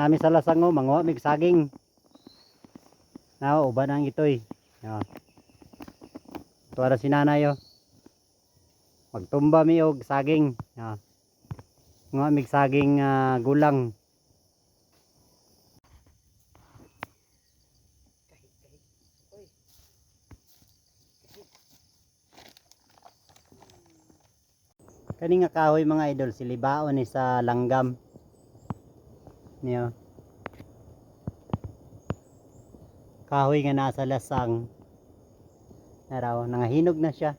Nami sa lasango, manguha mig saging. Now, uban ang itoy. Yo. Tuwa na si nanay oh. Magtumba mi og saging. Yo. Nguha mig saging ah, gulang. Kani nga kahoy mga idol, silibaon ni sa langgam. Niyo. Kahoy nga nasa lasang. Naraw, nangahinog na siya.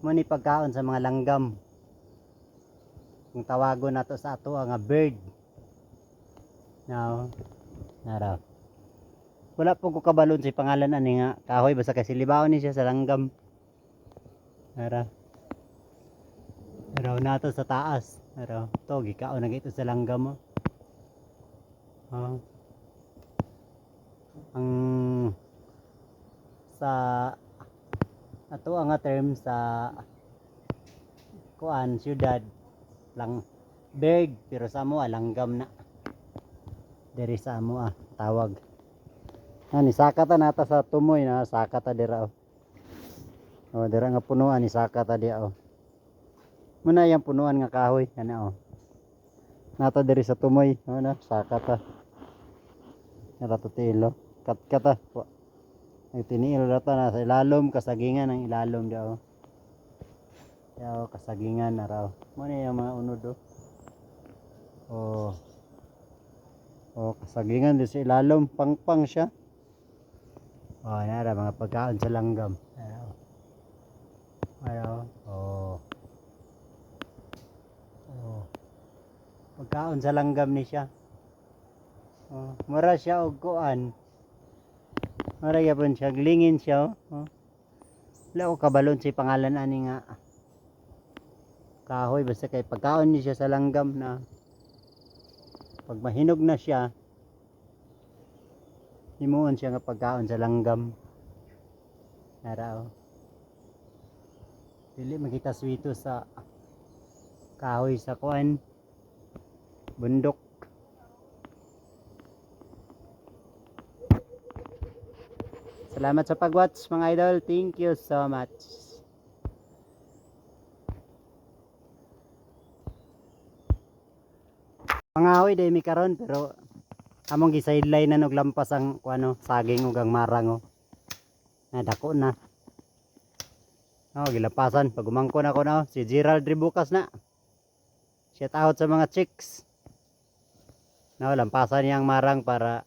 Mo ni pagkaon sa mga langgam. Kung tawagon nato sa ato nga bird. Now, naraw. Wala po ko kabalon sa pangalan ani nga kahoy basta kay silibaon ni siya sa langgam. Naraw. Araw nato sa taas. Araw. To gikaon na ito sa langgam mo. Oh. Ang sa ato ang term sa kuan syudad lang bird pero sa mo langgam na. Diri sa mo ah tawag. Ani sakata nata sa tumoy na sakata dira oh. Oh, dira nga punuan ni sakata dia oh. Muna yung punuan nga kahoy. Ano oh. Nata diri sa tumoy. Ano na, saka ta. Narato tilo. Kat kata. Wa. Ang tiniil rata na sa ilalom. Kasagingan ang ilalom daw. Yaw, kasagingan na raw. Muna yung mga unod oh. Oh. Oh, kasagingan din sa ilalom. Pangpang siya. Oh, nara mga pagkaon sa langgam. Ayaw. Ayaw. Oh. Oh. Pagkaon sa langgam ni siya. Oh, mura siya og kuan. Mura gyapon siya glingin siya. Oh. oh. Wala ko kabalon si pangalan ani nga kahoy basta kay pagkaon ni siya sa langgam na pag mahinog na siya himuon siya nga pagkaon sa langgam. Nara oh. Dili makita swito sa kahoy sa kuan bundok Salamat sa pag-watch mga idol. Thank you so much. Mga ahoy day mi karon pero among gi-sideline na og lampas ang kuano saging ug ang marang oh. Na dako na. Oh, gilapasan pag umangkon ako na oh. si Gerald Ribukas na. Shout out sa mga chicks. No, lampasan niya ang marang para